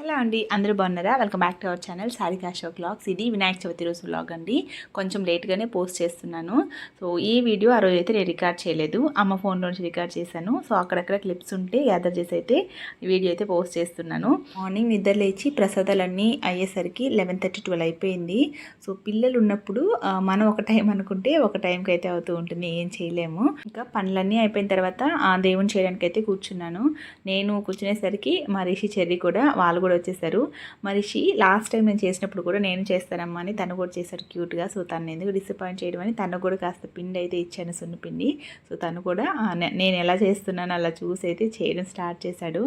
Hello అండి అందరూ బాగున్నారా? Welcome back to our channel Sarika show vlogs ఇది వినాయక చవితి రోజు బ్లాగ్ అండి. కొంచెం లేట్గానే పోస్ట్ చేస్తున్నాను. సో ఈ వీడియో ఆ రోజు అయితే నేను రికార్డ్ చేయలేదు. అమ్మ ఫోన్లో నుంచి రికార్డ్ చేశాను. సో అక్కడక్కడ క్లిప్స్ ఉంటే గ్యాదర్ చేసి అయితే ఈ వీడియో అయితే పోస్ట్ చేస్తున్నాను. మార్నింగ్ నిద్ర లేచి ప్రసాదాలన్నీ అయ్యేసరికి లెవెన్ థర్టీ ట్వెల్వ్ అయిపోయింది. సో పిల్లలు ఉన్నప్పుడు మనం ఒక టైం అనుకుంటే ఒక టైంకి అయితే అవుతూ ఉంటుంది. ఏం చేయలేము. ఇంకా పనులన్నీ అయిపోయిన తర్వాత ఆ దేవుని చేయడానికి అయితే కూర్చున్నాను. నేను కూర్చునేసరికి మా రిషి చెర్రి కూడా వాళ్ళు కూడా వచ్చేసారు. మా లాస్ట్ టైం నేను చేసినప్పుడు కూడా నేను చేస్తానమ్మా అని తను కూడా చేశారు క్యూట్గా. సో తను ఎందుకు డిసప్పాయింట్ చేయడం అని తను కూడా కాస్త పిండి అయితే ఇచ్చాను సున్న పిండి. సో తను కూడా నేను ఎలా చేస్తున్నాను అలా చూసి అయితే చేయడం స్టార్ట్ చేశాడు.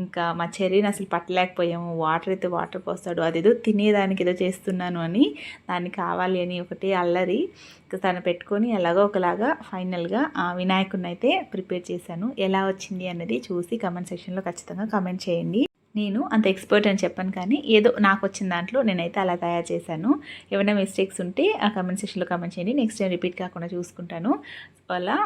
ఇంకా మా చెర్రీని అసలు పట్టలేకపోయాము. వాటర్ అయితే వాటర్ పోస్తాడు. అదేదో తినేదానికి ఏదో చేస్తున్నాను అని దాన్ని కావాలి అని ఒకటి అల్లరి. ఇంకా తను పెట్టుకొని ఎలాగో ఒకలాగా ఫైనల్గా ఆ వినాయకుడిని అయితే ప్రిపేర్ చేశాను. ఎలా వచ్చింది అన్నది చూసి కమెంట్ సెక్షన్లో ఖచ్చితంగా కమెంట్ చేయండి. నేను అంత ఎక్స్పర్ట్ అని చెప్పాను కానీ ఏదో నాకు వచ్చిన దాంట్లో నేనైతే అలా తయారు చేశాను. ఏమైనా మిస్టేక్స్ ఉంటే ఆ కమెంట్ సెక్షన్లో కమెంట్ చేయండి. నెక్స్ట్ టైం రిపీట్ కాకుండా చూసుకుంటాను. అలా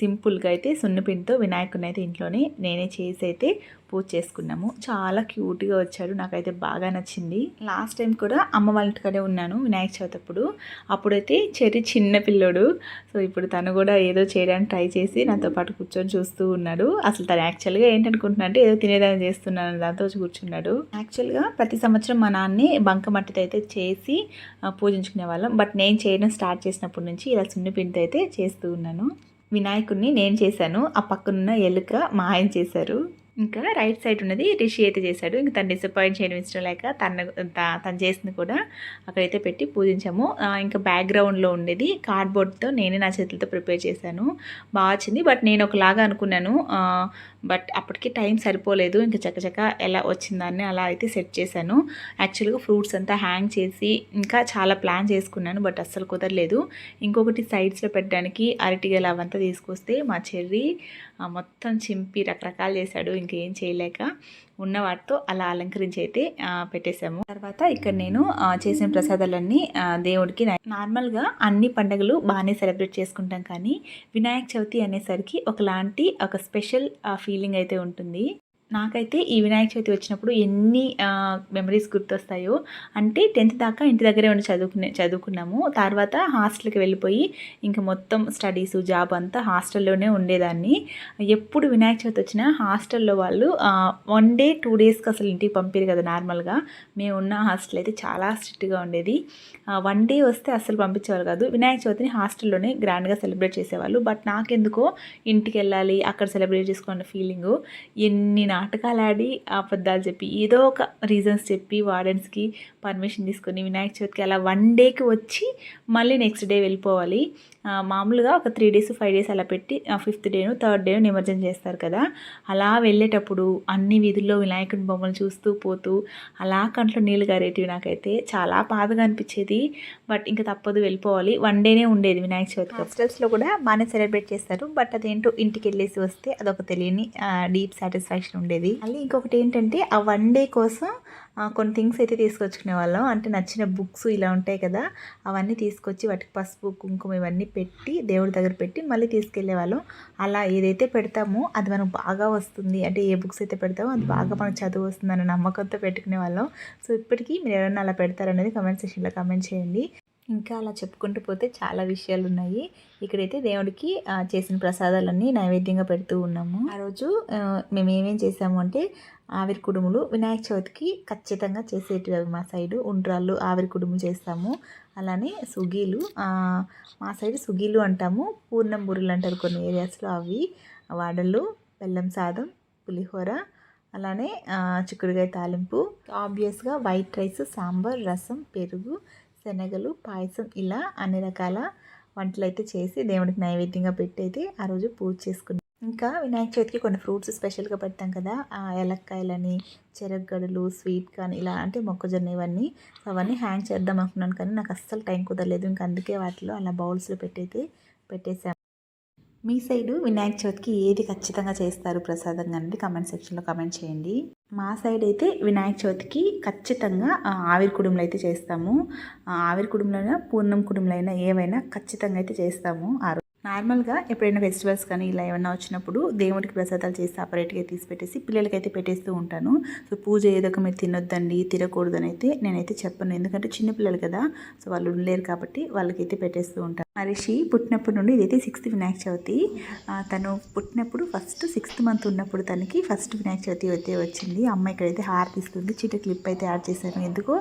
సింపుల్గా అయితే సున్నపిండితో వినాయకుడిని అయితే ఇంట్లోనే నేనే చేసి అయితే పూజ చేసుకున్నాము. చాలా క్యూట్గా వచ్చాడు. నాకైతే బాగా నచ్చింది. లాస్ట్ టైం కూడా అమ్మ వాళ్ళ ఇంటికనే ఉన్నాను వినాయక చవితి అప్పుడు. అప్పుడైతే చెరి చిన్న పిల్లోడు. సో ఇప్పుడు తను కూడా ఏదో చేయడానికి ట్రై చేసి నాతో పాటు కూర్చొని చూస్తూ ఉన్నాడు. అసలు తను యాక్చువల్గా ఏంటనుకుంటున్నా అంటే ఏదో తినేదాన్ని చేస్తున్నాను దాంతో కూర్చున్నాడు. యాక్చువల్గా ప్రతి సంవత్సరం మా నాన్నే బంకమట్టితో అయితే చేసి పూజించుకునే వాళ్ళం. బట్ నేను చేయడం స్టార్ట్ చేసినప్పటి నుంచి ఇలా సున్నిపిండితో అయితే చేస్తూ ఉన్నాను. వినాయకుడిని నేను చేశాను. ఆ పక్కనున్న ఎలుక మా ఆయన చేశారు. ఇంకా రైట్ సైడ్ ఉన్నది రిషి అయితే చేశాడు. ఇంకా తను డిసప్పాయింట్ చేయడం ఇష్టం లేక తన త- తను చేసింది కూడా అక్కడైతే పెట్టి పూజించాము. ఇంకా బ్యాక్గ్రౌండ్లో ఉండేది కార్డ్బోర్డ్తో నేనే నా చేతులతో ప్రిపేర్ చేశాను. బాగా వచ్చింది. బట్ నేను ఒకలాగా అనుకున్నాను. బట్ అప్పటికి టైం సరిపోలేదు. ఇంకా చక్కచక్క ఎలా వచ్చిందాన్ని అలా అయితే సెట్ చేశాను. యాక్చువల్గా ఫ్రూట్స్ అంతా హ్యాంగ్ చేసి ఇంకా చాలా ప్లాన్ చేసుకున్నాను. బట్ అస్సలు కుదరలేదు. ఇంకొకటి సైడ్స్లో పెట్టడానికి అరటిగల అవంతా తీసుకొస్తే మా చెర్రీ మొత్తం చింపి రకరకాలు చేశాడు ఇంకేం చేయలేక ఉన్న వాటితో అలా అలంకరించి అయితే పెట్టేశాము. తర్వాత ఇక్కడ నేను చేసిన ప్రసాదాలన్నీ దేవుడికి నార్మల్గా అన్ని పండుగలు బాగానే సెలబ్రేట్ చేసుకుంటాం కానీ వినాయక చవితి అనేసరికి ఒకలాంటి ఒక స్పెషల్ ఫీలింగ్ అయితే ఉంటుంది. నాకైతే ఈ వినాయక చవితి వచ్చినప్పుడు ఎన్ని మెమరీస్ గుర్తొస్తాయో అంటే టెన్త్ దాకా ఇంటి దగ్గరే ఉండి చదువుకునే చదువుకున్నాము. తర్వాత హాస్టల్కి వెళ్ళిపోయి ఇంకా మొత్తం స్టడీస్ జాబ్ అంతా హాస్టల్లోనే ఉండేదాన్ని. ఎప్పుడు వినాయక చవితి వచ్చినా హాస్టల్లో వాళ్ళు వన్ డే టూ డేస్కి అసలు ఇంటికి పంపారు కదా నార్మల్గా మేము ఉన్న హాస్టల్ అయితే చాలా స్ట్రిక్ట్గా ఉండేది. వన్ డే వస్తే అసలు పంపించేవారు కాదు. వినాయక చవితిని హాస్టల్లోనే గ్రాండ్గా సెలబ్రేట్ చేసేవాళ్ళు. బట్ నాకెందుకో ఇంటికి వెళ్ళాలి అక్కడ సెలబ్రేట్ చేసుకున్న ఫీలింగు ఎన్ని నాటకాలు ఆడి అబద్ధాలు చెప్పి ఏదో ఒక రీజన్స్ చెప్పి వార్డెన్స్కి పర్మిషన్ తీసుకొని వినాయక చవితికి అలా వన్ డేకి వచ్చి మళ్ళీ నెక్స్ట్ డే వెళ్ళిపోవాలి. మామూలుగా ఒక త్రీ డేస్ ఫైవ్ డేస్ అలా పెట్టి ఫిఫ్త్ డేను థర్డ్ డేను నిమజ్జనం చేస్తారు కదా. అలా వెళ్ళేటప్పుడు అన్ని వీధుల్లో వినాయకుడి బొమ్మలు చూస్తూ పోతూ అలా కంట్లో నీళ్ళు గారేటివి నాకైతే చాలా బాధగా అనిపించేది. బట్ ఇంకా తప్పదు వెళ్ళిపోవాలి. వన్ డేనే ఉండేది వినాయక చవితి హాస్టల్స్లో కూడా బాగానే సెలబ్రేట్ చేస్తారు. బట్ అదేంటో ఇంటికి వెళ్ళేసి వస్తే అదొక తెలియని డీప్ సాటిస్ఫాక్షన్ ఉండేది. మళ్ళీ ఇంకొకటి ఏంటంటే ఆ వన్ డే కోసం కొన్ని థింగ్స్ అయితే తీసుకొచ్చుకునే వాళ్ళం. అంటే నచ్చిన బుక్స్ ఇలా ఉంటాయి కదా అవన్నీ తీసుకొచ్చి వాటికి పసుపు కుంకుమ ఇవన్నీ పెట్టి దేవుడి దగ్గర పెట్టి మళ్ళీ తీసుకెళ్ళే వాళ్ళం. అలా ఏదైతే పెడతామో అది మనకు బాగా వస్తుంది. అంటే ఏ బుక్స్ అయితే పెడతామో అది బాగా మనకు చదువు వస్తుంది అన్న నమ్మకంతో పెట్టుకునే వాళ్ళం. సో ఇప్పటికీ మీరు ఎవరైనా అలా పెడతారనేది కమెంట్ సెక్షన్లో కమెంట్ చేయండి. ఇంకా అలా చెప్పుకుంటూ పోతే చాలా విషయాలు ఉన్నాయి ఇక్కడైతే దేవుడికి చేసిన ప్రసాదాలన్నీ నైవేద్యంగా పెడుతూ ఉన్నాము. ఆ రోజు మేము ఏమేం చేసాము అంటే ఆవిరి కుడుములు వినాయక చవితికి ఖచ్చితంగా చేసేటివి అవి మా సైడు ఉండ్రాళ్ళు ఆవిరి కుడుములు చేస్తాము. అలానే సుగీలు మా సైడ్ సుగీలు అంటాము. పూర్ణం బూరెలు అంటారు కొన్ని ఏరియాస్లో అవి. వాడలు బెల్లం సాదం పులిహోర అలానే చిక్కుడుకాయ తాలింపు. ఆబ్వియస్గా వైట్ రైస్ సాంబార్ రసం పెరుగు శనగలు పాయసం ఇలా అన్ని రకాల వంటలు అయితే చేసి దేవుడికి నైవేద్యంగా పెట్టి అయితే ఆ రోజు పూజ చేసుకున్నాం. ఇంకా వినాయక చవితికి కొన్ని ఫ్రూట్స్ స్పెషల్గా పెడతాం కదా ఆ ఏలక్కాయలని చెరగడలు స్వీట్ కానీ ఇలా అంటే మొక్కజొన్న ఇవన్నీ అవన్నీ హ్యాంగ్ చేద్దాం అనుకున్నాను కానీ నాకు అస్సలు టైం కుదరలేదు. ఇంకా అందుకే వాటిలో అలా బౌల్స్లో పెట్టయితే పెట్టేసాం. మీ సైడు వినాయక చవితికి ఏది ఖచ్చితంగా చేస్తారు ప్రసాదంగా అనేది కమెంట్ సెక్షన్లో కమెంట్ చేయండి. మా సైడ్ అయితే వినాయక చవితికి ఖచ్చితంగా ఆవిరి కుడుములు అయితే చేస్తాము. ఆవిరి కుడుములైనా పూర్ణం కుడుములైనా ఏవైనా ఖచ్చితంగా అయితే చేస్తాము. ఆ నార్మల్గా ఎప్పుడైనా ఫెస్టివల్స్ కానీ ఇలా ఏమైనా వచ్చినప్పుడు దేవుడికి ప్రసాదాలు చేసి సపరేట్గా తీసి పెట్టేసి పిల్లలకైతే పెట్టేస్తూ ఉంటాను. సో పూజ ఏదో ఒక మీరు తినొద్దండి తినకూడదని అయితే నేనైతే చెప్పను. ఎందుకంటే చిన్నపిల్లలు కదా సో వాళ్ళు ఉండలేరు కాబట్టి వాళ్ళకైతే పెట్టేస్తూ ఉంటాను. మనిషి పుట్టినప్పటి నుండి ఇదైతే సిక్స్త్ వినాయక చవితి. తను పుట్టినప్పుడు ఫస్ట్ సిక్స్త్ మంత్ ఉన్నప్పుడు తనకి ఫస్ట్ వినాయక చవితి అయితే వచ్చింది. అమ్మ ఇక్కడైతే హార్ ఇస్తుంది చిన్న క్లిప్ అయితే యాడ్ చేశాను ఎందుకో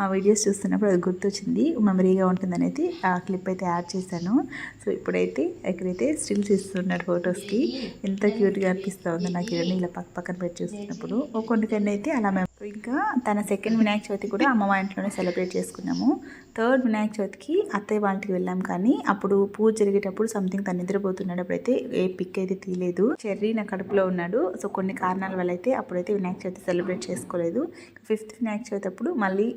ఆ వీడియోస్ చూస్తున్నప్పుడు అది గుర్తొచ్చింది. మెమరీగా ఉంటుందని అయితే ఆ క్లిప్ అయితే యాడ్ చేశాను. సో ఇప్పుడైతే ఇక్కడైతే స్టిల్స్ ఇస్తున్నాడు ఫొటోస్కి. ఎంత క్యూట్గా అనిపిస్తూ ఉందో నాకు ఇవన్నీ ఇలా పక్క పక్కన పెట్టి చూస్తున్నప్పుడు. ఒక కొన్ని కొన్ని అయితే అలా మేము ఇంకా తన సెకండ్ వినాయక చవితి కూడా అమ్మ మా ఇంట్లోనే సెలబ్రేట్ చేసుకున్నాము. థర్డ్ వినాయక చవితికి అత్తయ్య వాళ్ళకి వెళ్ళాం కానీ అప్పుడు పూజ జరిగేటప్పుడు సంథింగ్ తను నిద్రపోతున్నాడు అప్పుడైతే ఏ పిక్ అయితే తీయలేదు. చెర్రీ నా కడుపులో ఉన్నాడు. సో కొన్ని కారణాల వల్ల అయితే అప్పుడైతే వినాయక చవితి సెలబ్రేట్ చేసుకోలేదు. ఫిఫ్త్ వినాయక చవితి అప్పుడు మళ్ళీ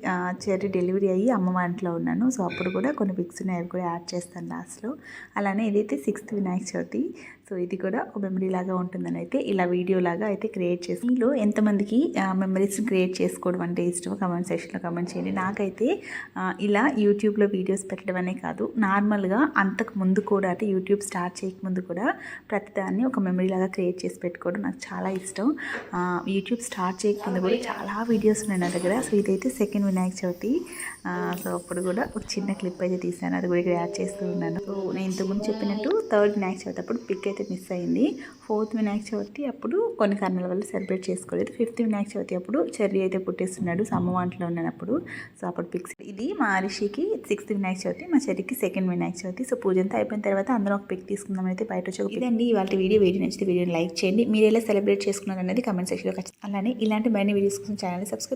చెర్రీ డెలివరీ అయ్యి అమ్మ మా ఇంట్లో ఉన్నాను. సో అప్పుడు కూడా కొన్ని పిక్స్ ఉన్నాయి అవి కూడా యాడ్ చేస్తాను లాస్ట్లో అలానే ఇదైతే సిక్స్త్ వినాయక చవితి. సో ఇది కూడా ఒక మెమరీ లాగా ఉంటుందని అయితే ఇలా వీడియో లాగా అయితే క్రియేట్ చేసి మీలో ఎంతమందికి మెమరీస్ క్రియేట్ చేసుకోవడం అంటే ఇష్టమో కమెంట్ సెక్షన్లో కమెంట్ చేయండి. నాకైతే ఇలా యూట్యూబ్లో వీడియోస్ పెట్టడం అనే కాదు. నార్మల్గా అంతకు ముందు కూడా అంటే యూట్యూబ్ స్టార్ట్ చేయకముందు కూడా ప్రతిదాన్ని ఒక మెమరీ లాగా క్రియేట్ చేసి పెట్టుకోవడం నాకు చాలా ఇష్టం. యూట్యూబ్ స్టార్ట్ చేయకముందు కూడా చాలా వీడియోస్ ఉన్నాయి నా దగ్గర. సో ఇదైతే సెకండ్ వినాయక చవితి. సో అప్పుడు కూడా ఒక చిన్న క్లిప్ అయితే తీసాను అది కూడా ఇక్కడ యాడ్ చేస్తూ ఉన్నాను. సో నేను ఇంతకుముందు చెప్పినట్టు థర్డ్ వినాయక చవితి అప్పుడు పిక్ అయితే మిస్ అయింది. ఫోర్త్ వినాయక చవితి అప్పుడు కొన్ని కారణాల వల్ల సెలబ్రేట్ చేసుకోలేదు. ఫిఫ్త్ వినాయక చవితి అప్పుడు చెర్రీ అయితే పుట్టేస్తున్నాడు. సమ్మవాంట్లో ఉన్నప్పుడు. సో అప్పుడు పిక్స్ ఇది మా రిషికి సిక్స్త్ వినాయక చవితి మా చెర్రీకి సెకండ్ వినాయక చవితి. సో పూజ అంతా అయిపోయిన తర్వాత అందరం ఒక పిక్ తీసుకుందాం అయితే బయట వచ్చి ఇదండి ఇవాళ వీడియో. వీడియో నచ్చితే వీడియోని లైక్ చేయండి. మీరు ఎలా సెలబ్రేట్ చేసుకున్నారు అనేది కమెంట్ సెక్షన్లో ఖచ్చితంగా అలానే ఇలాంటి మరిన్ని వీడియోస్ కోసం ఛానల్ సబ్స్క్రైబ్